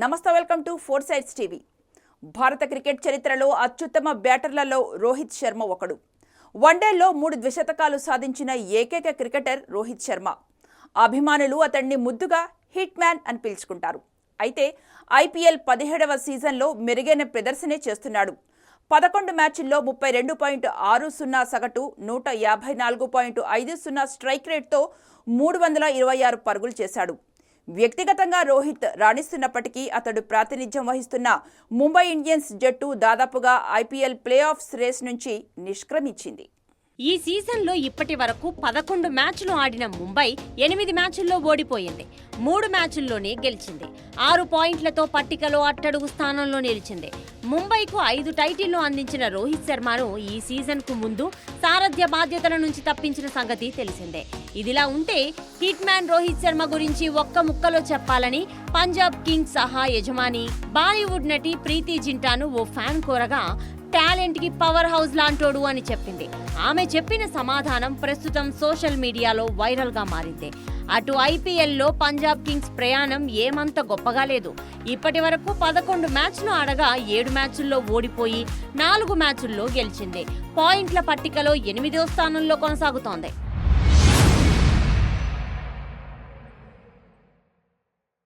Namaste welcome to four sides TV. భారత cricket చరిత్రలో అత్యుత్తమ బ్యాటర్లలో రోహిత్ శర్మ ఒకడు. వన్డేల్లో మూడు ద్విశతకాలు సాధించిన ఏకైక క్రికెటర్ రోహిత్ శర్మ. అభిమానులు అతన్ని ముద్దుగా హిట్ మ్యాన్ అని పిలుచుకుంటారు. అయితే ఐపీఎల్ పదిహేడవ సీజన్లో మెరుగైన ప్రదర్శనే చేస్తున్నాడు. పదకొండు మ్యాచ్ల్లో ముప్పై రెండు పాయింట్ ఆరు సున్నా సగటు నూట యాభై నాలుగు పాయింట్ ఐదు సున్నా స్ట్రైక్ రేట్తో మూడు వందల ఇరవై ఆరు పరుగులు చేశాడు. వ్యక్తిగతంగా రోహిత్ రాణిస్తున్నప్పటికీ అతడు ప్రాతినిధ్యం వహిస్తున్న ముంబై ఇండియన్స్ జట్టు దాదాపుగా ఐపీఎల్ ప్లే ఆఫ్స్ రేస్ నుంచి నిష్క్రమించింది. ఈ సీజన్లో ఇప్పటి వరకు పదకొండు మ్యాచ్లు ఆడిన ముంబై ఎనిమిది మ్యాచ్ల్లో ఓడిపోయింది. మూడు మ్యాచ్ల్లోనే గెలిచింది. ఆరు పాయింట్లతో పట్టికలో అట్టడుగు స్థానంలో నిలిచింది. ముంబైకు ఐదు టైటిళ్ళు అందించిన రోహిత్ శర్మను ఈ సీజన్కు ముందు సారథ్య బాధ్యతల నుంచి తప్పించిన సంగతి తెలిసిందే. ఇదిలా ఉంటే హిట్ మ్యాన్ రోహిత్ శర్మ గురించి ఒక్క ముక్కలో చెప్పాలని పంజాబ్ కింగ్స్ సహా యజమాని బాలీవుడ్ నటి ప్రీతి జింటాను ఓ ఫ్యాన్ కోరగా టాలెంట్కి పవర్ హౌస్ లాంటోడు అని చెప్పింది. ఆమె చెప్పిన సమాధానం ప్రస్తుతం సోషల్ మీడియాలో వైరల్గా మారింది. అటు ఐపీఎల్లో పంజాబ్ కింగ్స్ ప్రయాణం ఏమంత గొప్పగా లేదు. ఇప్పటి వరకు పదకొండు మ్యాచ్లు ఆడగా ఏడు మ్యాచ్ల్లో ఓడిపోయి నాలుగు మ్యాచ్ల్లో గెలిచింది. పాయింట్ల పట్టికలో ఎనిమిదో స్థానంలో కొనసాగుతోంది.